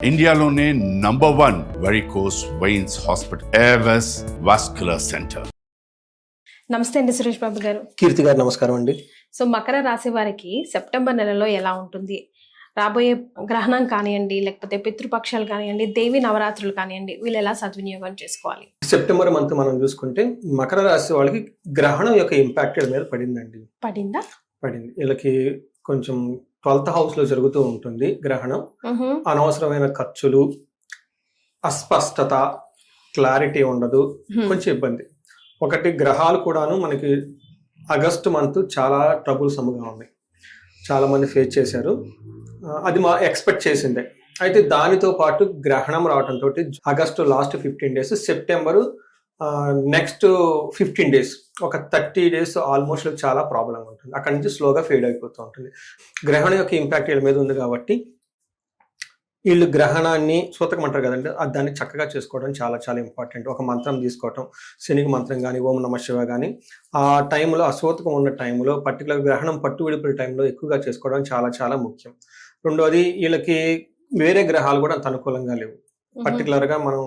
ఇండియాలోనే number one varicose veins hospital Avis vascular centre నమస్తే అండి సురేష్ బాబు గారు. కీర్తి గారు నమస్కారం అండి. సో మకర రాశి వారికి సెప్టెంబర్ నెలలో ఎలా ఉంటుంది? రాబోయే గ్రహణం కానివ్వండి లేకపోతే పితృపక్షాలు కానివ్వండి దేవి నవరాత్రులు కానివ్వండి వీళ్ళు ఎలా సద్వినియోగం చేసుకోవాలి? సెప్టెంబర్ మంత్ మనం చూసుకుంటే మకర రాశి వాళ్ళకి గ్రహణం యొక్క ఇంపాక్ట్ మీద పడిందండి. పడిందా? పడింది. వీళ్ళకి కొంచెం ట్వెల్త్ హౌస్లో జరుగుతూ ఉంటుంది గ్రహణం. అనవసరమైన ఖర్చులు అస్పష్టత క్లారిటీ ఉండదు. కొంచెం ఇబ్బంది. ఒకటి గ్రహాలు కూడాను మనకి ఆగస్టు మంత్ చాలా ట్రబుల్సమ్గా ఉన్నాయి. చాలా మంది ఫేస్ చేశారు. అది మా ఎక్స్పెక్ట్ చేసిందే. అయితే దానితో పాటు గ్రహణం రావడంతో August last fifteen days September next fifteen days ఒక థర్టీ డేస్ ఆల్మోస్ట్ చాలా ప్రాబ్లం ఉంటుంది. అక్కడి నుంచి స్లోగా ఫేడ్ అయిపోతూ ఉంటుంది. గ్రహణం యొక్క ఇంపాక్ట్ వీళ్ళ మీద ఉంది కాబట్టి వీళ్ళు గ్రహణాన్ని సూతకం అంటారు కదండి అది దాన్ని చక్కగా చేసుకోవడం చాలా చాలా ఇంపార్టెంట్ ఒక మంత్రం తీసుకోవటం శనికి మంత్రం కానీ ఓం నమ శివ కానీ ఆ టైంలో ఆ సూతకం ఉన్న టైంలో పర్టికులర్ గ్రహణం పట్టు విడిపిన టైంలో ఎక్కువగా చేసుకోవడం చాలా చాలా ముఖ్యం. రెండోది వీళ్ళకి వేరే గ్రహాలు కూడా అంత అనుకూలంగా లేవు. మ్హూ. పర్టికులర్గా మనం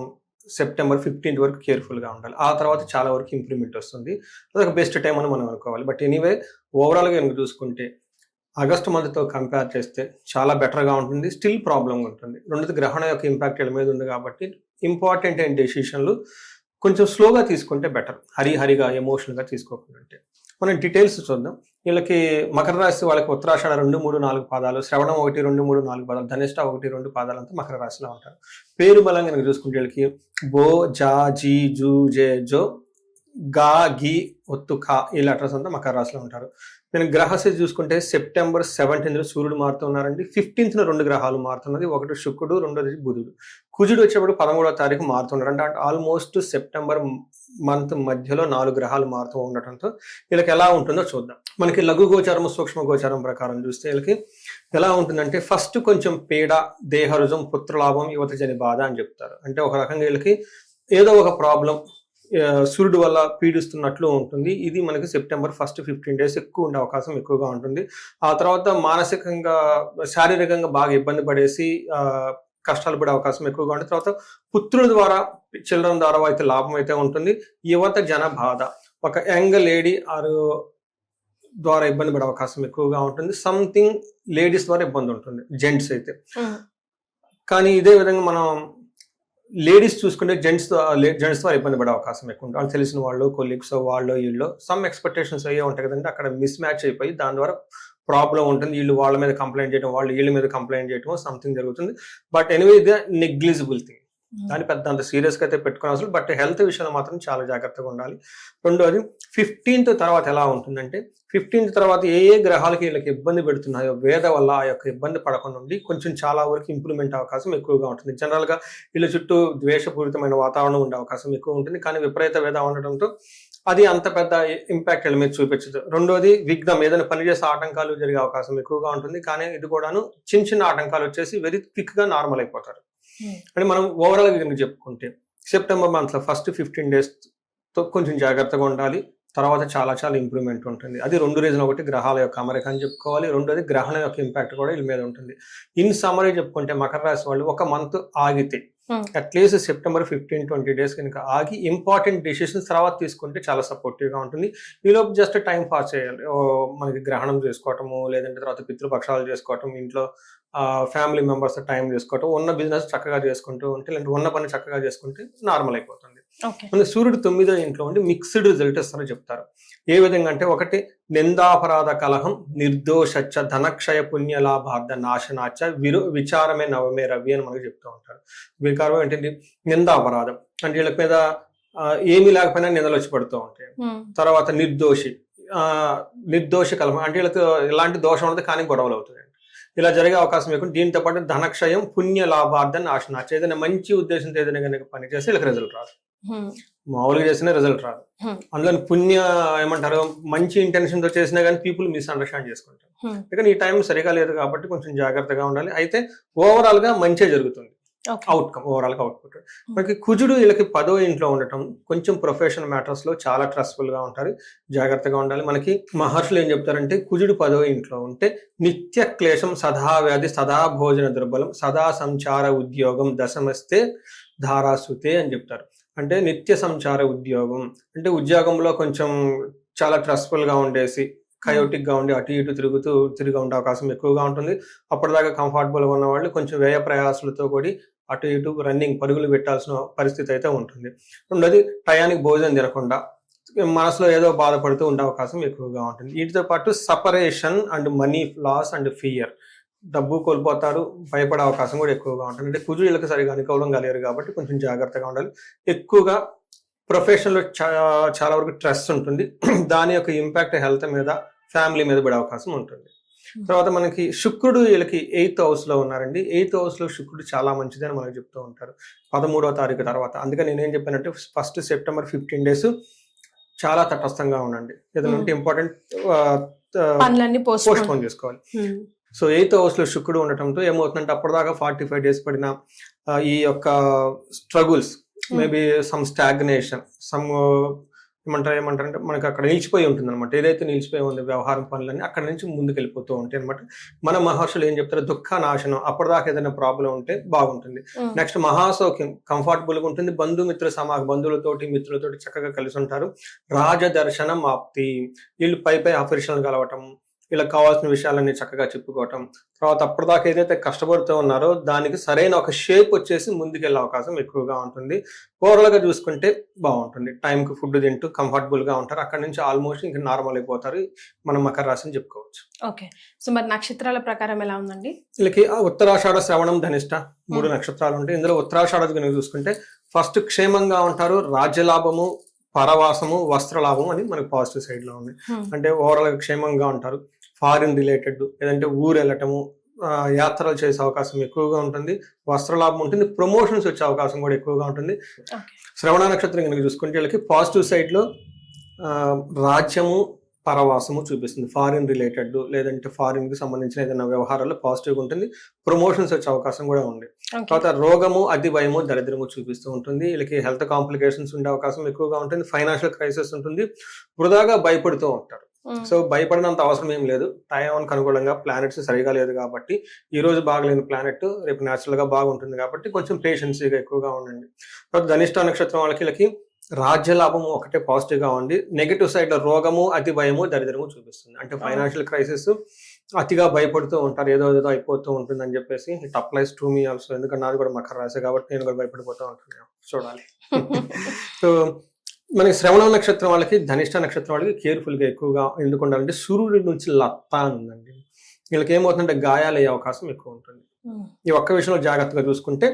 సెప్టెంబర్ ఫిఫ్టీన్త్ వరకు కేర్ఫుల్గా ఉండాలి. ఆ తర్వాత చాలా వరకు ఇంప్రూవ్మెంట్ వస్తుంది. అదొక బెస్ట్ టైం అని మనం అనుకోవాలి. బట్ ఎనీవే ఓవరాల్గా కనుక చూసుకుంటే ఆగస్టు మంత్తో కంపేర్ చేస్తే చాలా బెటర్గా ఉంటుంది. స్టిల్ ప్రాబ్లం ఉంటుంది. రెండోది గ్రహణం యొక్క ఇంపాక్ట్ వీళ్ళ మీద ఉంది కాబట్టి ఇంపార్టెంట్ అయిన డెసిషన్లు కొంచెం స్లోగా తీసుకుంటే బెటర్ హరి హరిగా తీసుకోకుండా మనం డీటెయిల్స్ చూద్దాం. వీళ్ళకి మకర రాశి వాళ్ళకి ఉత్తరాషాఢ రెండు మూడు నాలుగు పాదాలు శ్రవణం ఒకటి రెండు మూడు నాలుగు పాదాలు ధనిష్ట ఒకటి రెండు పాదాలు అంతా మకర రాశిలో ఉంటారు. పేరు బలంగా కనుక చూసుకుంటే వీళ్ళకి బో జా జీ జూ జే జో గా గి ఒత్తు ఖా ఈ లెటర్స్ అంతా మకర రాశిలో ఉంటారు. నేను గ్రహస్థితి చూసుకుంటే సెప్టెంబర్ సెవెంటీన్త్ సూర్యుడు మారుతున్నారండి ఫిఫ్టీన్త్ రెండు గ్రహాలు మారుతున్నది. ఒకటి శుక్రుడు రెండోది బుధుడు. కుజుడు వచ్చేప్పుడు పదమూడో తారీఖు మారుతున్నారు అంటే ఆల్మోస్ట్ సెప్టెంబర్ మంత్ మధ్యలో నాలుగు గ్రహాలు మారుతూ ఉండటంతో వీళ్ళకి ఎలా ఉంటుందో చూద్దాం. మనకి లఘు గోచారం సూక్ష్మ గోచారం ప్రకారం చూస్తే వీళ్ళకి ఎలా ఉంటుందంటే ఫస్ట్ కొంచెం పీడ దేహరుజం పుత్రలాభం యువత జని బాధ అని చెప్తారు. అంటే ఒక రకంగా వీళ్ళకి ఏదో ఒక ప్రాబ్లం సూర్యుడు వల్ల పీడిస్తున్నట్లు ఉంటుంది. ఇది మనకి సెప్టెంబర్ ఫస్ట్ ఫిఫ్టీన్ డేస్ ఎక్కువ ఉండే అవకాశం ఎక్కువగా ఉంటుంది. ఆ తర్వాత మానసికంగా శారీరకంగా బాగా ఇబ్బంది పడేసి కష్టాలు పడే అవకాశం ఎక్కువగా ఉంటుంది. తర్వాత పుత్రుల ద్వారా చిల్డ్రన్ ద్వారా అయితే లాభం అయితే ఉంటుంది. యువత జన బాధ. ఒక యంగ్ లేడీ ఆరు ద్వారా ఇబ్బంది పడే అవకాశం ఎక్కువగా ఉంటుంది. సంథింగ్ లేడీస్ ద్వారా ఇబ్బంది ఉంటుంది. జెంట్స్ అయితే. కానీ ఇదే విధంగా మనం లేడీస్ చూసుకుంటే జెంట్స్ జెంట్స్ ద్వారా ఇబ్బంది పడే అవకాశం ఎక్కువ ఉంటుంది. వాళ్ళు తెలిసిన వాళ్ళు కొలీగ్స్ వాళ్ళు వీళ్ళు సమ్ ఎక్స్పెక్టేషన్స్ అయ్యే ఉంటాయి కదండి. అక్కడ మిస్ మ్యాచ్ అయిపోయి దాని ద్వారా ప్రాబ్లం ఉంటుంది. వీళ్ళు వాళ్ళ మీద కంప్లైంట్ చేయడం వాళ్ళు వీళ్ళ మీద కంప్లైంట్ చేయడం సంథింగ్ జరుగుతుంది. బట్ ఎనివే ఇది నెగ్లిజిబుల్ థింగ్ Hmm. దాన్ని పెద్ద అంత సీరియస్గా అయితే పెట్టుకునే అవసరం బట్ హెల్త్ విషయంలో మాత్రం చాలా జాగ్రత్తగా ఉండాలి. రెండోది ఫిఫ్టీన్త్ తర్వాత ఎలా ఉంటుందంటే ఫిఫ్టీన్త్ తర్వాత ఏ ఏ గ్రహాలకి వీళ్ళకి ఇబ్బంది పెడుతున్నాయో వేద వల్ల ఆ యొక్క ఇబ్బంది పడకుండా ఉండి కొంచెం చాలా వరకు ఇంప్రూవ్మెంట్ అవకాశం ఎక్కువగా ఉంటుంది. జనరల్గా వీళ్ళ చుట్టూ ద్వేషపూరితమైన వాతావరణం ఉండే అవకాశం ఎక్కువ ఉంటుంది. కానీ విపరీత వేద ఉండడంతో అది అంత పెద్ద ఇంపాక్ట్ వీళ్ళ మీద చూపించదు. రెండోది విఘ్నం ఏదైనా పని చేసే ఆటంకాలు జరిగే అవకాశం ఎక్కువగా ఉంటుంది. కానీ ఇది కూడాను చిన్న చిన్న ఆటంకాలు వచ్చేసి వెరీ క్విక్గా నార్మల్ అయిపోతారు. అంటే మనం ఓవరాల్గా కనుక చెప్పుకుంటే సెప్టెంబర్ మంత్లో ఫస్ట్ ఫిఫ్టీన్ డేస్తో కొంచెం జాగ్రత్తగా ఉండాలి. తర్వాత చాలా చాలా ఇంప్రూవ్మెంట్ ఉంటుంది. అది రెండు రీజన్ ఒకటి గ్రహాల యొక్క అమరిక అని చెప్పుకోవాలి. రెండోది గ్రహణం యొక్క ఇంపాక్ట్ కూడా వీళ్ళ మీద ఉంటుంది. ఇన్ సమరీ చెప్పుకుంటే మకర రాశి వాళ్ళు ఒక మంత్ ఆగితే Hmm. At least September fifteen twenty days కనుక ఆగి ఇంపార్టెంట్ డిసిషన్స్ తర్వాత తీసుకుంటే చాలా సపోర్టివ్గా ఉంటుంది. ఈలోపు జస్ట్ టైం పాస్ చేయాలి. మనకి గ్రహణం చేసుకోవటము లేదంటే తర్వాత పితృపక్షాలు చేసుకోవటం ఇంట్లో ఫ్యామిలీ మెంబర్స్ టైం చేసుకోవటం ఉన్న బిజినెస్ చక్కగా చేసుకుంటూ ఉంటే లేదంటే ఉన్న పని చక్కగా చేసుకుంటే నార్మల్ అయిపోతుంది. మన సూర్యుడు తొమ్మిదో ఇంట్లో ఉండి మిక్స్డ్ రిజల్ట్ ఇస్తారని చెప్తారు. ఏ విధంగా అంటే ఒకటి నిందాపరాధ కలహం నిర్దోషచ్చ ధనక్షయ పుణ్య లాభార్థ నాశనాచ విరు విచారమే నవమే రవి అని మనకు చెప్తూ ఉంటారు. వికారం ఏంటంటే నిందాపరాధం. అంటే వీళ్ళ మీద ఏమీ లేకపోయినా నిందలు వచ్చి పడుతూ ఉంటాయి. తర్వాత నిర్దోషి ఆ, నిర్దోషి కలహం. అంటే వీళ్ళకి ఎలాంటి దోషం ఉండదు కానీ గొడవలు అవుతాయి. ఇలా జరిగే అవకాశం ఎక్కువ. దీంతో పాటు ధనక్షయం పుణ్య లాభార్థం నాశనాచ ఏదైనా మంచి ఉద్దేశంతో ఏదైనా కనుక పని చేస్తే వీళ్ళకి రిజల్ట్ రాదు. మామూలుగా చేసినా రిజల్ట్ రాదు. అందులో పుణ్య ఏమంటారు మంచి ఇంటెన్షన్తో చేసినా కానీ పీపుల్ మిస్అండర్స్టాండ్ చేసుకుంటారు. అందుకని ఈ టైం సరిగా లేదు కాబట్టి కొంచెం జాగ్రత్తగా ఉండాలి. అయితే ఓవరాల్గా మంచి జరుగుతుంది. అవుట్కమ్ ఓవరాల్గా అవుట్పుట్ మనకి కుజుడు వీళ్ళకి పదో ఇంట్లో ఉండటం కొంచెం ప్రొఫెషనల్ మ్యాటర్స్లో చాలా స్ట్రెస్ఫుల్గా ఉంటారు. జాగ్రత్తగా ఉండాలి. మనకి మహర్షులు ఏం చెప్తారంటే కుజుడు పదో ఇంట్లో ఉంటే నిత్య క్లేశం సదా వ్యాధి సదా భోజన దుర్బలం సదా సంచార ఉద్యోగం దశమస్తే ధారాసుతే అని చెప్తారు. అంటే నిత్య సంచార ఉద్యోగం. అంటే ఉద్యోగంలో కొంచెం చాలా స్ట్రెస్ఫుల్గా ఉండేసి కయోటిక్గా ఉండి అటు ఇటు తిరుగుతూ తిరిగి ఉండే అవకాశం ఎక్కువగా ఉంటుంది. అప్పటిదాకా కంఫర్టబుల్గా ఉన్న వాళ్ళు కొంచెం వ్యయ ప్రయాసాలతో కూడి అటు ఇటు రన్నింగ్ పరుగులు పెట్టాల్సిన పరిస్థితి అయితే ఉంటుంది. రెండోది టయానికి భోజనం తినకుండా మనసులో ఏదో బాధపడుతూ ఉండే అవకాశం ఎక్కువగా ఉంటుంది. వీటితో పాటు separation and money loss and fear డబ్బు కోల్పోతారు భయపడే అవకాశం కూడా ఎక్కువగా ఉంటుంది. అంటే కుజు సరిగా అనుకూలం కలిగారు కాబట్టి కొంచెం జాగ్రత్తగా ఉండాలి. ఎక్కువగా ప్రొఫెషన్లో చాలా వరకు స్ట్రెస్ ఉంటుంది. దాని యొక్క ఇంపాక్ట్ హెల్త్ మీద ఫ్యామిలీ మీద పడే అవకాశం ఉంటుంది. తర్వాత మనకి శుక్రుడు వీళ్ళకి ఎయిత్ హౌస్లో ఉన్నారండి. ఎయిత్ హౌస్లో శుక్రుడు చాలా మంచిది అని మనకు చెప్తూ ఉంటారు. పదమూడవ తారీఖు తర్వాత. అందుకని నేనేం చెప్పానంటే ఫస్ట్ సెప్టెంబర్ ఫిఫ్టీన్ డేస్ చాలా తటస్థంగా ఉండండి. ఏదైనా ఉంటే ఇంపార్టెంట్ పోస్ట్ పోన్ చేసుకోవాలి. సో ఎయిత్ హౌస్లో శుక్రుడు ఉండటంతో ఏమవుతుందంటే అప్పటిదాకా ఫార్టీ ఫైవ్ డేస్ పడిన ఈ యొక్క struggles maybe some stagnation some ఏమంటారు ఏమంటారు అంటే మనకి అక్కడ నిలిచిపోయి ఉంటుంది అనమాట ఏదైతే నిలిచిపోయి ఉంది వ్యవహారం పనులన్నీ అక్కడ నుంచి ముందుకు వెళ్ళిపోతూ ఉంటాయి అనమాట మన మహర్షులు ఏం చెప్తారు? దుఃఖ నాశనం అప్పటిదాకా ఏదైనా ప్రాబ్లం ఉంటే బాగుంటుంది. నెక్స్ట్ మహాసౌఖ్యం కంఫర్టబుల్గా ఉంటుంది బంధుమిత్ర సమా బంధువులతోటి మిత్రులతోటి చక్కగా కలిసి ఉంటారు. రాజదర్శనం ఆప్తి వీళ్ళు పై పై అఫరిషన్లు కలవటం వీళ్ళకి కావాల్సిన విషయాలన్నీ చక్కగా చెప్పుకోవటం. తర్వాత అప్పటిదాకా ఏదైతే కష్టపడుతూ ఉన్నారో దానికి సరైన ఒక షేప్ వచ్చేసి ముందుకెళ్ళే అవకాశం ఎక్కువగా ఉంటుంది. ఓవరాల్గా చూసుకుంటే బాగుంటుంది. టైంకి ఫుడ్ తింటూ కంఫర్టబుల్గా ఉంటారు. అక్కడ నుంచి ఆల్మోస్ట్ ఇంకా నార్మల్ అయిపోతారు. మనం మకర రాశిని చెప్పుకోవచ్చు. ఓకే. సో మరి నక్షత్రాల ప్రకారం ఎలా ఉందండి? వీళ్ళకి ఉత్తరాషాఢ శ్రవణం ధనిష్ట మూడు నక్షత్రాలు ఉంటాయి. ఇందులో ఉత్తరాషాఢ కనుక చూసుకుంటే ఫస్ట్ క్షేమంగా ఉంటారు. రాజ్యలాభము పరవాసము వస్త్రలాభం అని మనకి పాజిటివ్ సైడ్లో ఉంది. Hmm. అంటే ఓవరాల్గా క్షేమంగా ఉంటారు. ఫారిన్ రిలేటెడ్ లేదంటే ఊరు వెళ్ళటము ఆ, యాత్రలు చేసే అవకాశం ఎక్కువగా ఉంటుంది. వస్త్రలాభం ఉంటుంది. ప్రమోషన్స్ వచ్చే అవకాశం కూడా ఎక్కువగా ఉంటుంది. శ్రవణ నక్షత్రం కనుక చూసుకుంటే వీళ్ళకి పాజిటివ్ సైడ్లో ఆ, రాజ్యము పరవాసము చూపిస్తుంది. ఫారిన్ రిలేటెడ్ లేదంటే ఫారిన్కి సంబంధించిన ఏదైనా వ్యవహారాల్లో పాజిటివ్ ఉంటుంది. ప్రమోషన్స్ వచ్చే అవకాశం కూడా ఉంది. తర్వాత రోగము అతి భయము దరిద్రము చూపిస్తూ ఉంటుంది. వీళ్ళకి హెల్త్ కాంప్లికేషన్స్ ఉండే అవకాశం ఎక్కువగా ఉంటుంది. ఫైనాన్షియల్ క్రైసిస్ ఉంటుంది. వృధాగా భయపడుతూ ఉంటారు. సో భయపడినంత అవసరం ఏం లేదు. టైంకి అనుగుణంగా ప్లానెట్స్ సరిగా లేదు కాబట్టి ఈ రోజు బాగలేని ప్లానెట్ రేపు న్యాచురల్గా బాగుంటుంది కాబట్టి కొంచెం పేషెన్సీగా ఎక్కువగా ఉండండి. తర్వాత ధనిష్ట నక్షత్రం వాళ్ళకి రాజ్య లాభము ఒకటే పాజిటివ్గా ఉంది. నెగిటివ్ సైడ్లో రోగము అతి భయము దరిద్రము చూపిస్తుంది. అంటే ఫైనాన్షియల్ క్రైసిస్ అతిగా భయపడుతూ ఉంటారు. ఏదో ఏదో అయిపోతూ ఉంటుంది అని చెప్పేసి it applies to me also ఎందుకంటే నాది కూడా మకర రాశి కాబట్టి నేను కూడా భయపడిపోతూ ఉంటాను చూడాలి. సో మనకి శ్రవణ నక్షత్రం వాళ్ళకి ధనిష్ట నక్షత్రం వాళ్ళకి కేర్ఫుల్గా ఎక్కువగా ఎందుకు ఉండాలంటే సూర్యుడి నుంచి లత్త ఉందండి. వీళ్ళకి ఏమవుతుందంటే గాయాలు అయ్యే అవకాశం ఎక్కువ ఉంటుంది. ఈ ఒక్క విషయంలో జాగ్రత్తగా చూసుకుంటే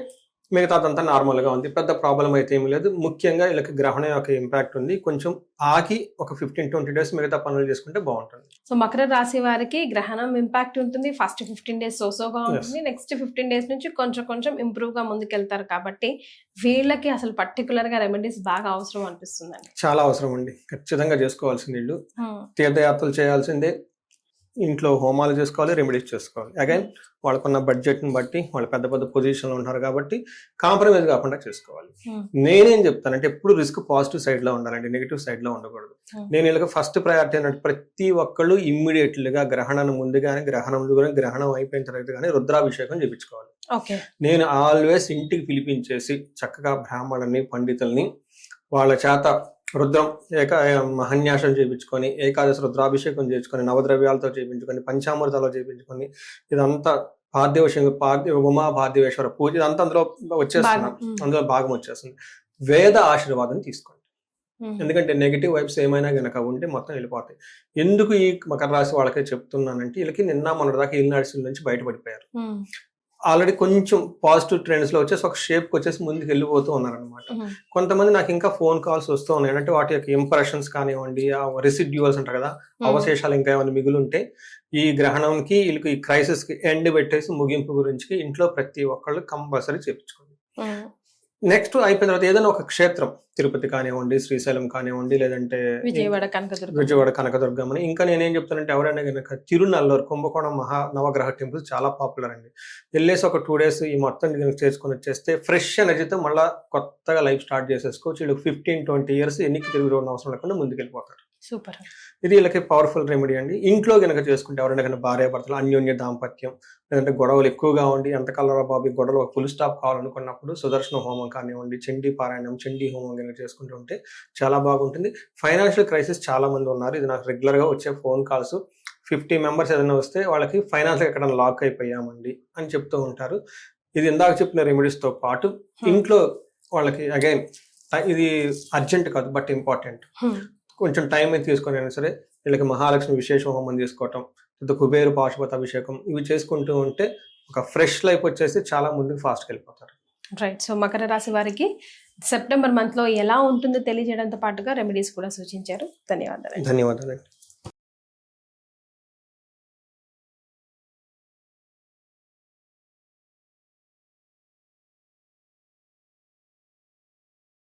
మిగతాదంతా నార్మల్గా ఉంది. పెద్ద ప్రాబ్లం అయితే ఏమీ లేదు. ముఖ్యంగా వీళ్ళకి గ్రహణం యొక్క ఇంపాక్ట్ ఉంది. కొంచెం ఆకి ఒక ఫిఫ్టీన్ ట్వంటీ డేస్ మిగతా పనులు చేసుకుంటే బాగుంటుంది. సో మకర రాశి వారికి గ్రహణం ఇంపాక్ట్ ఉంటుంది. ఫస్ట్ ఫిఫ్టీన్ డేస్ సోసోగా ఉంటుంది. నెక్స్ట్ ఫిఫ్టీన్ డేస్ నుంచి కొంచెం కొంచెం ఇంప్రూవ్గా ముందుకెళ్తారు కాబట్టి వీళ్ళకి అసలు పర్టికులర్గా రెమెడీస్ బాగా అవసరం అనిపిస్తుందండి. చాలా అవసరం అండి. ఖచ్చితంగా చేసుకోవాల్సింది వీళ్ళు. తీర్థయాత్రలు చేయాల్సిందే. ఇంట్లో హోమాలు చేసుకోవాలి రెమెడీస్ చేసుకోవాలి. అగైన్ వాళ్ళకున్న బడ్జెట్ని బట్టి వాళ్ళు పెద్ద పెద్ద పొజిషన్లో ఉంటారు కాబట్టి కాంప్రమైజ్ కాకుండా చేసుకోవాలి. Hmm. నేనేం చెప్తానంటే ఎప్పుడు రిస్క్ పాజిటివ్ సైడ్లో ఉండాలండి నెగిటివ్ సైడ్లో ఉండకూడదు. Hmm. నేను వీళ్ళకి ఫస్ట్ ప్రయారిటీ అంటే ప్రతి ఒక్కళ్ళు ఇమ్మీడియట్లీ గా గ్రహణం ముందుగానే గ్రహణం ముందుగానే గ్రహణం అయిపోయిన తర్వాత కానీ రుద్రాభిషేకం చేయించుకోవాలి నేను ఆల్వేస్ ఇంటికి పిలిపించేసి చక్కగా బ్రాహ్మణుని పండితుల్ని వాళ్ళ చేత రుద్రం ఏక మహన్యాసం చేయించుకొని ఏకాదశి రుద్రాభిషేకం చేయించుకొని నవద్రవ్యాలతో చేయించుకొని పంచామృతాలు చేయించుకొని ఇదంతా పార్థివ పార్థివ ఉమా పార్థివేశ్వర పూజ ఇదంతా అందులో వచ్చేస్తున్నాం అందులో భాగం వచ్చేస్తుంది. వేద ఆశీర్వాదం తీసుకోండి. ఎందుకంటే నెగిటివ్ వైబ్స్ ఏమైనా గనక ఉంటే మొత్తం వెళ్ళిపోతాయి. ఎందుకు ఈ మకర రాశి వాళ్ళకే చెప్తున్నానంటే వీళ్ళకి నిన్న మొన్నటిదాకా ఇల్లు నడిచిన నుంచి బయటపడిపోయారు. ఆల్రెడీ కొంచెం పాజిటివ్ ట్రెండ్స్లో వచ్చేసి ఒక షేప్ వచ్చేసి ముందుకు వెళ్ళిపోతూ ఉన్నారనమాట కొంతమంది నాకు ఇంకా ఫోన్ కాల్స్ వస్తూ ఉన్నాయి. అంటే వాటి యొక్క ఇంప్రెషన్స్ కానివ్వండి ఆ రెసిడ్యూవల్స్ అంటారు కదా అవశేషాలు ఇంకా ఏమైనా మిగులు ఉంటే ఈ గ్రహణంకి వీళ్ళకి ఈ క్రైసిస్కి ఎండ్ పెట్టేసి ముగింపు గురించి ఇంట్లో ప్రతి ఒక్కళ్ళు కంపల్సరీ చేపించుకోండి నెక్స్ట్ అయిపోయిన తర్వాత ఏదైనా ఒక క్షేత్రం తిరుపతి కానివ్వండి శ్రీశైలం కానివ్వండి లేదంటే విజయవాడ కనకదుర్గ. విజయవాడ కనకదుర్గం అని. ఇంకా నేనేం చెప్తానంటే ఎవరైనా కనుక తిరునల్లూరు కుంభకోణం మహా నవగ్రహ టెంపుల్ చాలా పాపులర్ అండి. వెళ్ళేసి ఒక టూ డేస్ ఈ మొత్తం కనుక చేసుకొని వచ్చేస్తే ఫ్రెష్ ఎనర్జీతో మళ్ళీ కొత్తగా లైఫ్ స్టార్ట్ చేసేసుకోవచ్చు. వీళ్ళకి ఫిఫ్టీన్ ట్వంటీ ఇయర్స్ ఎన్నికి తిరిగి ఉన్న అవసరం లేకుండా ముందుకెళ్ళిపోతారు. సూపర్ ఇది వీళ్ళకి పవర్ఫుల్ రెమెడీ అండి. ఇంట్లో కనుక చేసుకుంటే ఎవరైనా కనుక భార్య భర్తలు అన్యోన్య దాంపత్యం లేదంటే గొడవలు ఎక్కువగా ఉండి ఎంతకాలంలో బాబు గొడవలు ఒక ఫుల్ స్టాప్ కావాలనుకున్నప్పుడు సుదర్శన హోమం కానివ్వండి చండీ పారాయణం చండీ హోమం కనుక చేసుకుంటూ ఉంటే చాలా బాగుంటుంది. ఫైనాన్షియల్ క్రైసిస్ చాలా మంది ఉన్నారు. ఇది నాకు రెగ్యులర్గా వచ్చే ఫోన్ కాల్స్ ఫిఫ్టీ మెంబర్స్ ఏదైనా వస్తే వాళ్ళకి ఫైనాన్స్ ఎక్కడ లాక్ అయిపోయామండి అని చెప్తూ ఉంటారు. ఇది ఇందాక చెప్పిన రెమెడీస్తో పాటు ఇంట్లో వాళ్ళకి అగైన్ ఇది అర్జెంట్ కాదు బట్ ఇంపార్టెంట్ కొంచెం టైం అయితే తీసుకొని అయినా సరే వీళ్ళకి మహాలక్ష్మి విశేష హోమం చేసుకోవటం లేదా కుబేరు పాశుపత అభిషేకం ఇవి చేసుకుంటూ ఉంటే ఒక ఫ్రెష్ లైఫ్ వచ్చేసి చాలా ముందుకు ఫాస్ట్కి వెళ్ళిపోతారు. రైట్ సో మకర రాశి వారికి సెప్టెంబర్ మంత్లో ఎలా ఉంటుందో తెలియజేయడంతో పాటుగా రెమెడీస్ కూడా సూచించారు. ధన్యవాదాలు ధన్యవాదాలు